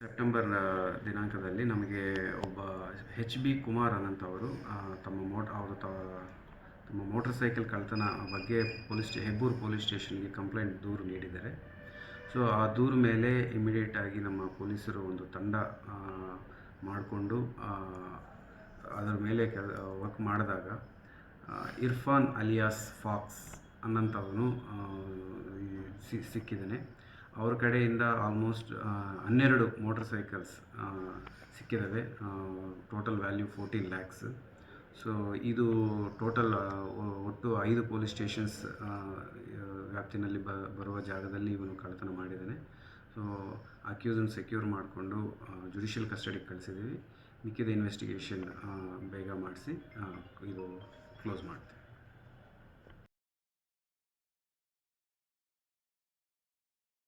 September ದಿನಾಂಕದಲ್ಲಿ ನಮಗೆ ಒಬ್ಬ H B Kumar ಅನ್ನಂಥವರು ಅವರು ತಮ್ಮ ಮೋಟ್, ಅವರು ತಮ್ಮ ಮೋಟರ್ ಸೈಕಲ್ ಕಳ್ತನ ಬಗ್ಗೆ ಪೊಲೀಸ್ ಹೆಬ್ಬೂರು ಪೊಲೀಸ್ ಸ್ಟೇಷನ್ಗೆ ಕಂಪ್ಲೇಂಟ್ ದೂರು ನೀಡಿದ್ದಾರೆ. ಸೊ, ಆ ದೂರು ಮೇಲೆ ಇಮಿಡಿಯೇಟ್ ಆಗಿ ನಮ್ಮ ಪೊಲೀಸರು ಒಂದು ತಂಡ ಮಾಡಿಕೊಂಡು ಅದರ ಮೇಲೆ ಕೆಲ ವರ್ಕ್ ಮಾಡಿದಾಗ ಇರ್ಫಾನ್ ಅಲಿಯಾಸ್ ಫಾಕ್ಸ್ ಅನ್ನಂಥವನು ಸಿಕ್ಕಿದ್ದಾನೆ. ಅವ್ರ ಕಡೆಯಿಂದ ಆಲ್ಮೋಸ್ಟ್ ಹನ್ನೆರಡು motor cycles ಸಿಕ್ಕಿದ್ದಾವೆ total value fourteen lakhs so ಇದು ಟೋಟಲ್ ಒಟ್ಟು ಐದು ಪೊಲೀಸ್ ಸ್ಟೇಷನ್ಸ್ ವ್ಯಾಪ್ತಿನಲ್ಲಿ ಬರುವ ಜಾಗದಲ್ಲಿ ಇವನು ಕಳ್ಳತನ ಮಾಡಿದ್ದಾನೆ ಸೊ ಅಕ್ಯೂಸನ್ ಸೆಕ್ಯೂರ್ ಮಾಡಿಕೊಂಡು ಜುಡಿಷಿಯಲ್ ಕಸ್ಟಡಿಗೆ ಕಳಿಸಿದ್ದೀವಿ ಮಿಕ್ಕಿದ ಇನ್ವೆಸ್ಟಿಗೇಷನ್ ಬೇಗ ಮಾಡಿಸಿ ಇದು ಕ್ಲೋಸ್ ಮಾಡ್ತೀವಿ.